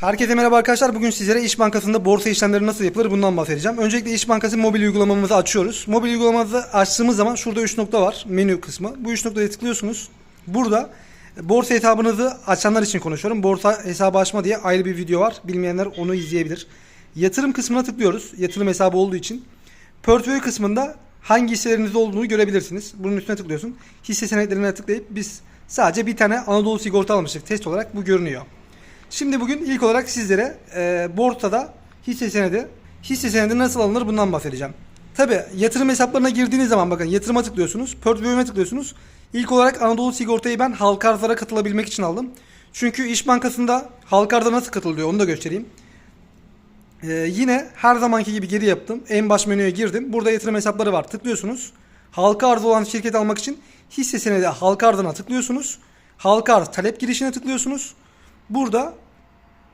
Herkese merhaba arkadaşlar. Bugün sizlere İş Bankası'nda borsa işlemleri nasıl yapılır bundan bahsedeceğim. Öncelikle İş Bankası mobil uygulamamızı açıyoruz. Mobil uygulamamızı açtığımız zaman şurada 3 nokta var. Menü kısmı. Bu 3 noktaya tıklıyorsunuz. Burada borsa hesabınızı açanlar için konuşuyorum. Borsa hesabı açma diye ayrı bir video var. Bilmeyenler onu izleyebilir. Yatırım kısmına tıklıyoruz. Yatırım hesabı olduğu için. Portföy kısmında hangi hisselerinizde olduğunu görebilirsiniz. Bunun üstüne tıklıyorsun. Hisse senetlerine tıklayıp biz sadece bir tane Anadolu sigorta almıştık. Test olarak bu görünüyor. Şimdi bugün ilk olarak sizlere e, borsada hisse senedi, hisse senedi nasıl alınır bundan bahsedeceğim. Tabi yatırım hesaplarına girdiğiniz zaman bakın yatırıma tıklıyorsunuz, portföyüme tıklıyorsunuz. İlk olarak Anadolu Sigorta'yı ben halka arzlara katılabilmek için aldım. Çünkü İş Bankası'nda halka arza nasıl katılıyor onu da göstereyim. Ee, yine her zamanki gibi geri yaptım. En baş menüye girdim. Burada yatırım hesapları var. Tıklıyorsunuz. Halka arz olan şirket almak için hisse senedi halka arzına tıklıyorsunuz. Halka arz talep girişine tıklıyorsunuz. Burada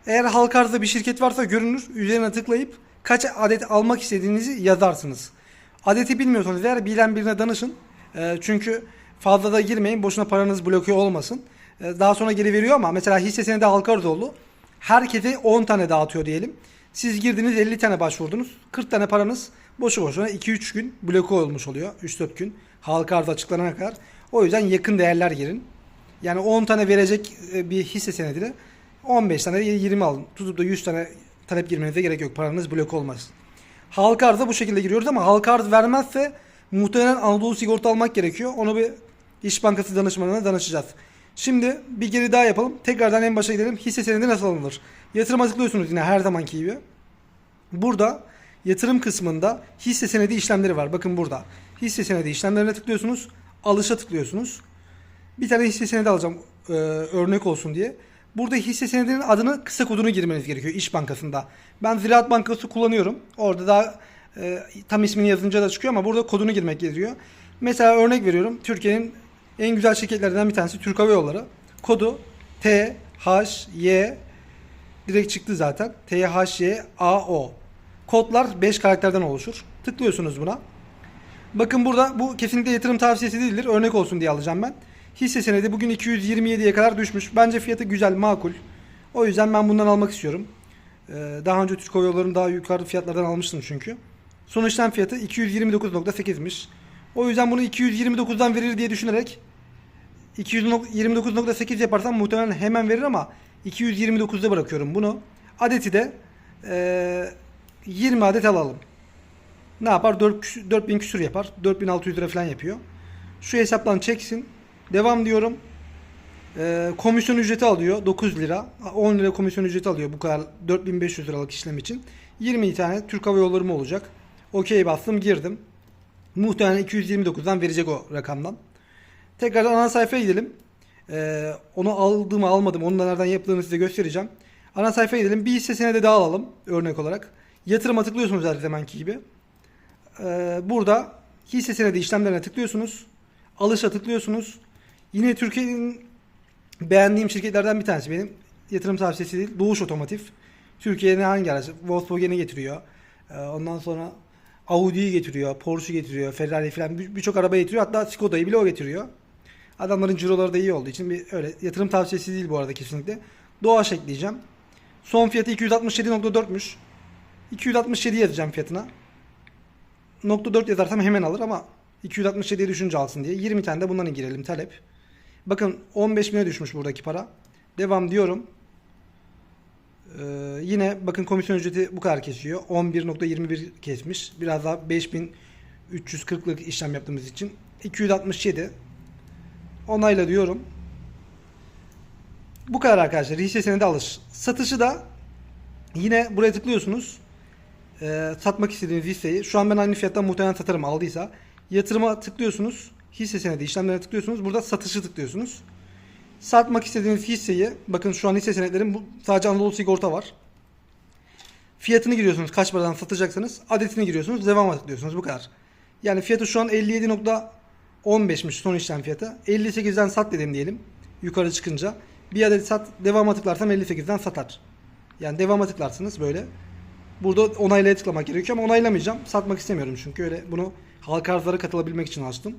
eğer halka arzda bir şirket varsa görünür. Üzerine tıklayıp kaç adet almak istediğinizi yazarsınız. Adeti bilmiyorsanız eğer bilen birine danışın. Ee, çünkü fazla da girmeyin. Boşuna paranız bloke olmasın. Ee, daha sonra geri veriyor ama mesela hisse senedi halka arz oldu. Herkese 10 tane dağıtıyor diyelim. Siz girdiniz 50 tane başvurdunuz. 40 tane paranız boşu boşuna 2-3 gün bloke olmuş oluyor. 3-4 gün halka arz açıklanana kadar. O yüzden yakın değerler girin. Yani 10 tane verecek e, bir hisse senedine 15 tane 20 alın. Tutup da 100 tane talep girmenize gerek yok. Paranız blok olmaz. Halka arza bu şekilde giriyoruz ama halka arz vermezse muhtemelen Anadolu sigorta almak gerekiyor. Onu bir İş Bankası danışmanına danışacağız. Şimdi bir geri daha yapalım. Tekrardan en başa gidelim. Hisse senedi nasıl alınır? Yatırıma tıklıyorsunuz yine her zamanki gibi. Burada yatırım kısmında hisse senedi işlemleri var. Bakın burada. Hisse senedi işlemlerine tıklıyorsunuz. Alışa tıklıyorsunuz. Bir tane hisse senedi alacağım e, örnek olsun diye. Burada hisse senedinin adını kısa kodunu girmeniz gerekiyor İş Bankası'nda. Ben Ziraat Bankası kullanıyorum. Orada da e, tam ismini yazınca da çıkıyor ama burada kodunu girmek gerekiyor. Mesela örnek veriyorum. Türkiye'nin en güzel şirketlerinden bir tanesi Türk Hava Yolları. Kodu T H Y direkt çıktı zaten. T H Y A O. Kodlar 5 karakterden oluşur. Tıklıyorsunuz buna. Bakın burada bu kesinlikle yatırım tavsiyesi değildir. Örnek olsun diye alacağım ben. Hisse senedi bugün 227'ye kadar düşmüş. Bence fiyatı güzel, makul. O yüzden ben bundan almak istiyorum. Ee, daha önce Türk Hava daha yukarı fiyatlardan almıştım çünkü. Son işlem fiyatı 229.8'miş. O yüzden bunu 229'dan verir diye düşünerek 229.8 yaparsam muhtemelen hemen verir ama 229'da bırakıyorum bunu. Adeti de ee, 20 adet alalım. Ne yapar? 4, küsür- 4000 küsür yapar. 4600 lira falan yapıyor. Şu hesaptan çeksin. Devam diyorum. Ee, komisyon ücreti alıyor 9 lira. 10 lira komisyon ücreti alıyor bu kadar 4500 liralık işlem için. 20 tane Türk Hava Yolları mı olacak? Okey bastım girdim. Muhtemelen 229'dan verecek o rakamdan. Tekrardan ana sayfaya gidelim. Ee, onu aldım mı almadım onu da nereden yapıldığını size göstereceğim. Ana sayfaya gidelim. Bir hisse senedi daha alalım örnek olarak. Yatırıma tıklıyorsunuz her zamanki gibi. Ee, burada hisse senedi işlemlerine tıklıyorsunuz. Alışa tıklıyorsunuz. Yine Türkiye'nin beğendiğim şirketlerden bir tanesi benim. Yatırım tavsiyesi değil. Doğuş Otomotiv. Türkiye'nin hangi aracı? Volkswagen'i getiriyor. Ee, ondan sonra Audi'yi getiriyor. Porsche'u getiriyor. Ferrari falan bir- birçok araba getiriyor. Hatta Skoda'yı bile o getiriyor. Adamların ciroları da iyi olduğu için bir öyle yatırım tavsiyesi değil bu arada kesinlikle. Doğaç ekleyeceğim. Son fiyatı 267.4'müş. 267 yazacağım fiyatına. Nokta 4 yazarsam hemen alır ama 267'ye düşünce alsın diye. 20 tane de bundan girelim talep. Bakın 15 bine düşmüş buradaki para. Devam diyorum. Ee, yine bakın komisyon ücreti bu kadar kesiyor. 11.21 kesmiş. Biraz daha 5340'lık işlem yaptığımız için. 267. Onayla diyorum. Bu kadar arkadaşlar. Hisse senedi alış. Satışı da yine buraya tıklıyorsunuz e, satmak istediğiniz hisseyi şu an ben aynı fiyattan muhtemelen satarım aldıysa yatırıma tıklıyorsunuz hisse senedi işlemlerine tıklıyorsunuz. Burada satışı tıklıyorsunuz. Satmak istediğiniz hisseyi bakın şu an hisse senetlerim bu, sadece Anadolu Sigorta var. Fiyatını giriyorsunuz kaç paradan satacaksanız adetini giriyorsunuz devama tıklıyorsunuz bu kadar. Yani fiyatı şu an 57.15'miş son işlem fiyatı. 58'den sat dedim diyelim yukarı çıkınca. Bir adet sat devama tıklarsam 58'den satar. Yani devama tıklarsınız böyle. Burada onaylaya tıklamak gerekiyor ama onaylamayacağım. Satmak istemiyorum çünkü öyle. Bunu halka arzlara katılabilmek için açtım.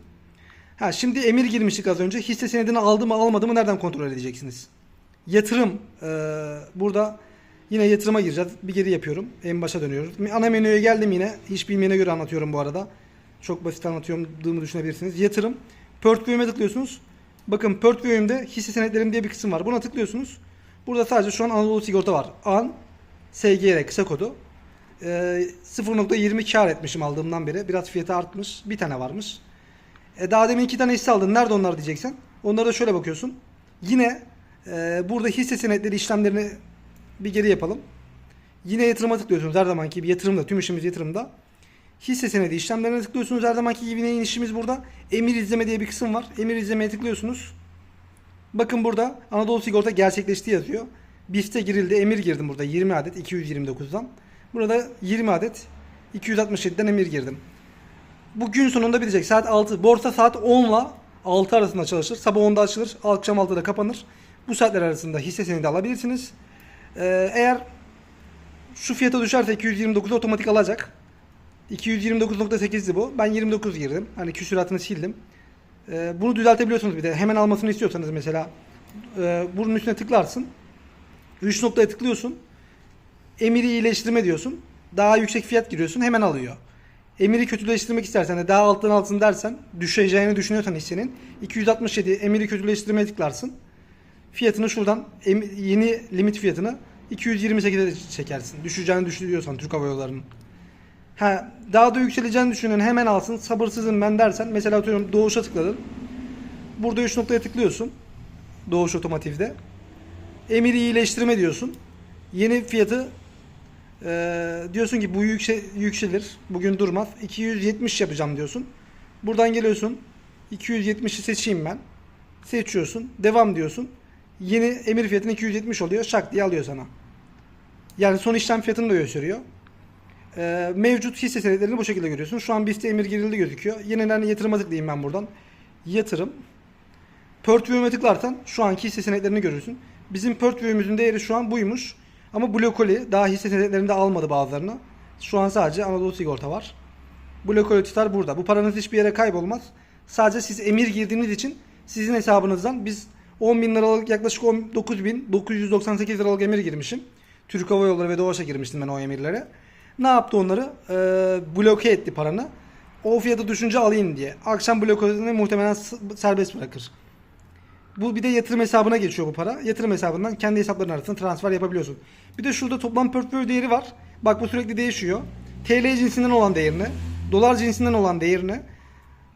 Ha şimdi emir girmiştik az önce. Hisse senedini aldı mı almadı mı nereden kontrol edeceksiniz? Yatırım. Ee, burada Yine yatırıma gireceğiz. Bir geri yapıyorum. En başa dönüyoruz. Ana menüye geldim yine. Hiç bilmeyene göre anlatıyorum bu arada. Çok basit anlatıyorum düşünebilirsiniz. Yatırım. Portföyüme tıklıyorsunuz. Bakın portföyümde hisse senetlerim diye bir kısım var. Buna tıklıyorsunuz. Burada sadece şu an Anadolu Sigorta var. AN SGR kısa kodu. Ee, 0.20 kar etmişim aldığımdan beri. Biraz fiyatı artmış. Bir tane varmış. E, daha demin iki tane hisse aldın. Nerede onlar diyeceksen. Onlara da şöyle bakıyorsun. Yine e, burada hisse senetleri işlemlerini bir geri yapalım. Yine yatırıma tıklıyorsunuz her zamanki gibi yatırımda. Tüm işimiz yatırımda. Hisse senedi işlemlerine tıklıyorsunuz. Her zamanki gibi yine işimiz burada. Emir izleme diye bir kısım var. Emir izlemeye tıklıyorsunuz. Bakın burada Anadolu Sigorta gerçekleşti yazıyor. BIST'e girildi. Emir girdim burada. 20 adet 229'dan. Burada 20 adet 267'den emir girdim. Bu gün sonunda bitecek. Saat 6. Borsa saat 10 ile 6 arasında çalışır. Sabah 10'da açılır. Akşam 6'da kapanır. Bu saatler arasında hisse senedi alabilirsiniz. Ee, eğer şu fiyata düşerse 229 otomatik alacak. 229.8'di bu. Ben 29 girdim. Hani küsuratını sildim. Ee, bunu düzeltebiliyorsunuz bir de. Hemen almasını istiyorsanız mesela e, bunun üstüne tıklarsın. 3 noktaya tıklıyorsun. Emiri iyileştirme diyorsun. Daha yüksek fiyat giriyorsun. Hemen alıyor. Emiri kötüleştirmek istersen de daha alttan alsın dersen düşeceğini düşünüyorsan hissenin 267 emiri kötüleştirmeye tıklarsın. Fiyatını şuradan yeni limit fiyatını 228'e çekersin. Düşeceğini düşünüyorsan Türk Hava Yolları'nın. Ha, daha da yükseleceğini düşünen hemen alsın. Sabırsızım ben dersen mesela atıyorum Doğuş'a tıkladın. Burada 3 noktaya tıklıyorsun. Doğuş Otomotiv'de. Emiri iyileştirme diyorsun. Yeni fiyatı ee, diyorsun ki bu yükse, yükselir. Bugün durmaz. 270 yapacağım diyorsun. Buradan geliyorsun. 270'i seçeyim ben. Seçiyorsun. Devam diyorsun. Yeni emir fiyatın 270 oluyor. Şak diye alıyor sana. Yani son işlem fiyatını da gösteriyor. Ee, mevcut hisse senetlerini bu şekilde görüyorsun. Şu an BIST emir girildi gözüküyor. Yeniden yatırıma tıklayayım ben buradan. Yatırım. Portföyüme tıklarsan şu anki hisse senetlerini görürsün. Bizim portföyümüzün değeri şu an buymuş. Ama Blokoli daha hisse senetlerinde almadı bazılarını. Şu an sadece Anadolu Sigorta var. Blokoli tutar burada. Bu paranız hiçbir yere kaybolmaz. Sadece siz emir girdiğiniz için sizin hesabınızdan biz 10 bin liralık yaklaşık 19 bin 998 liralık emir girmişim. Türk Hava Yolları ve Doğaç'a girmiştim ben o emirlere. Ne yaptı onları? Ee, bloke etti paranı. O fiyatı düşünce alayım diye. Akşam blokajını muhtemelen serbest bırakır. Bu bir de yatırım hesabına geçiyor bu para. Yatırım hesabından kendi hesapların arasında transfer yapabiliyorsun. Bir de şurada toplam portföy değeri var. Bak bu sürekli değişiyor. TL cinsinden olan değerini, dolar cinsinden olan değerini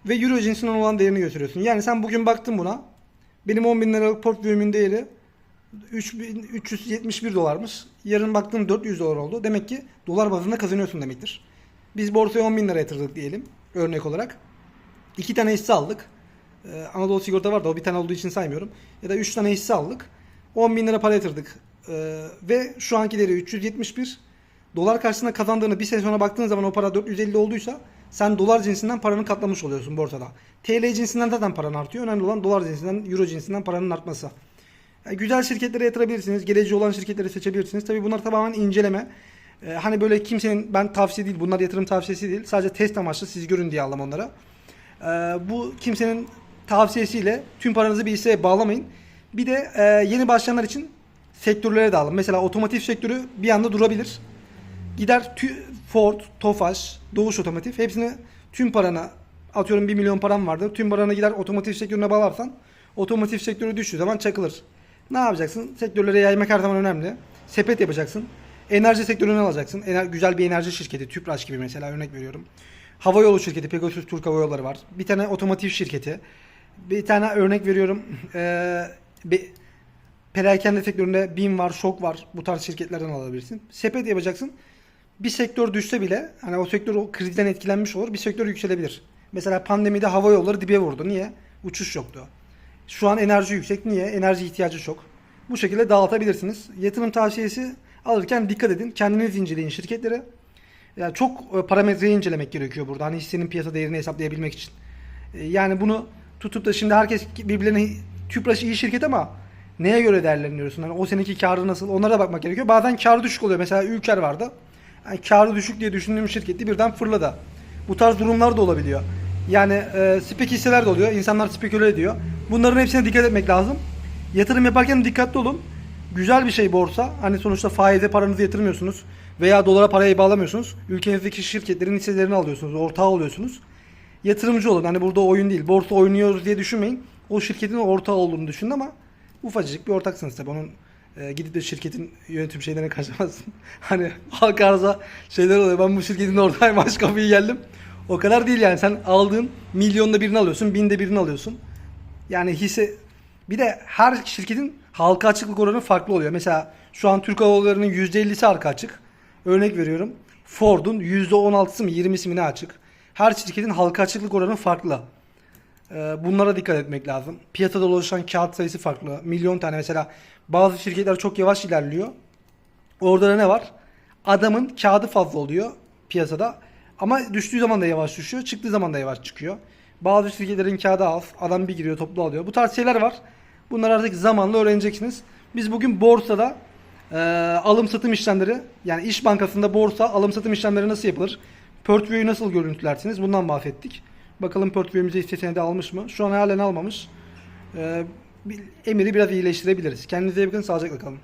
ve euro cinsinden olan değerini gösteriyorsun. Yani sen bugün baktın buna. Benim 10 bin liralık portföyümün değeri 3371 dolarmış. Yarın baktın 400 dolar oldu. Demek ki dolar bazında kazanıyorsun demektir. Biz borsaya 10 bin lira yatırdık diyelim örnek olarak. İki tane hisse aldık. Ee, Anadolu Sigorta var da o bir tane olduğu için saymıyorum. Ya da 3 tane hisse aldık. 10 bin lira para yatırdık. Ee, ve şu anki değeri 371. Dolar karşısında kazandığını bir sene sonra baktığın zaman o para 450 olduysa sen dolar cinsinden paranı katlamış oluyorsun borsada. TL cinsinden zaten paran artıyor. Önemli olan dolar cinsinden, euro cinsinden paranın artması. Yani güzel şirketlere yatırabilirsiniz. Geleceği olan şirketleri seçebilirsiniz. Tabii bunlar tamamen inceleme. Ee, hani böyle kimsenin ben tavsiye değil, bunlar yatırım tavsiyesi değil. Sadece test amaçlı siz görün diye aldım onlara. Ee, bu kimsenin tavsiyesiyle tüm paranızı bir hisseye bağlamayın. Bir de e, yeni başlayanlar için sektörlere de alın. Mesela otomotiv sektörü bir anda durabilir. Gider tü- Ford, Tofaş, Doğuş Otomotiv hepsini tüm parana atıyorum 1 milyon param vardır. Tüm paranı gider otomotiv sektörüne bağlarsan otomotiv sektörü düştüğü zaman çakılır. Ne yapacaksın? Sektörlere yaymak her zaman önemli. Sepet yapacaksın. Enerji sektörüne alacaksın. Ener- güzel bir enerji şirketi, Tüpraş gibi mesela örnek veriyorum. Hava yolu şirketi, Pegasus Türk Hava Yolları var. Bir tane otomotiv şirketi. Bir tane örnek veriyorum. Ee, bir perakende sektöründe BİM var, Şok var. Bu tarz şirketlerden alabilirsin. Sepet yapacaksın. Bir sektör düşse bile hani o sektör o krizden etkilenmiş olur. Bir sektör yükselebilir. Mesela pandemide hava yolları dibe vurdu. Niye? Uçuş yoktu. Şu an enerji yüksek. Niye? Enerji ihtiyacı çok. Bu şekilde dağıtabilirsiniz. Yatırım tavsiyesi alırken dikkat edin. Kendiniz inceleyin şirketlere. Yani çok e, parametreyi incelemek gerekiyor burada. Hani hissenin piyasa değerini hesaplayabilmek için. E, Yani bunu tutup da şimdi herkes birbirlerine Tüpraş iyi şirket ama neye göre değerlendiriyorsun? Hani o seneki karı nasıl? Onlara da bakmak gerekiyor. Bazen karı düşük oluyor. Mesela Ülker vardı. Yani karı düşük diye düşündüğüm şirketi birden fırladı. Bu tarz durumlar da olabiliyor. Yani e, spek hisseler de oluyor. İnsanlar speküle ediyor. Bunların hepsine dikkat etmek lazım. Yatırım yaparken dikkatli olun. Güzel bir şey borsa. Hani sonuçta faize paranızı yatırmıyorsunuz veya dolara parayı bağlamıyorsunuz. Ülkenizdeki şirketlerin hisselerini alıyorsunuz, ortağı oluyorsunuz. Yatırımcı olun. Hani burada oyun değil. Borsa oynuyoruz diye düşünmeyin. O şirketin ortağı olduğunu düşünün ama ufacık bir ortaksınız tabii. Onun e, gidip de şirketin yönetim şeylerine karışamazsın. hani halka arıza şeyler oluyor. Ben bu şirketin ortağıyım aç kapıyı geldim. O kadar değil yani. Sen aldığın milyonda birini alıyorsun, binde birini alıyorsun. Yani hisse bir de her şirketin halka açıklık oranı farklı oluyor. Mesela şu an Türk Hava Yolları'nın %50'si halka açık. Örnek veriyorum. Ford'un %16'sı mı 20'si mi ne açık? Her şirketin halka açıklık oranı farklı. Ee, Bunlara dikkat etmek lazım. Piyasada dolaşan kağıt sayısı farklı. Milyon tane mesela bazı şirketler çok yavaş ilerliyor. Orada da ne var? Adamın kağıdı fazla oluyor piyasada. Ama düştüğü zaman da yavaş düşüyor. Çıktığı zaman da yavaş çıkıyor. Bazı şirketlerin kağıdı az. Adam bir giriyor toplu alıyor. Bu tarz şeyler var. Bunları artık zamanla öğreneceksiniz. Biz bugün borsada e, alım satım işlemleri yani iş bankasında borsa alım satım işlemleri nasıl yapılır? Portföyü nasıl görüntülersiniz? Bundan bahsettik. Bakalım portföyümüze hisse senedi almış mı? Şu an halen almamış. E, bir- emiri biraz iyileştirebiliriz. Kendinize iyi bakın. Sağlıcakla kalın.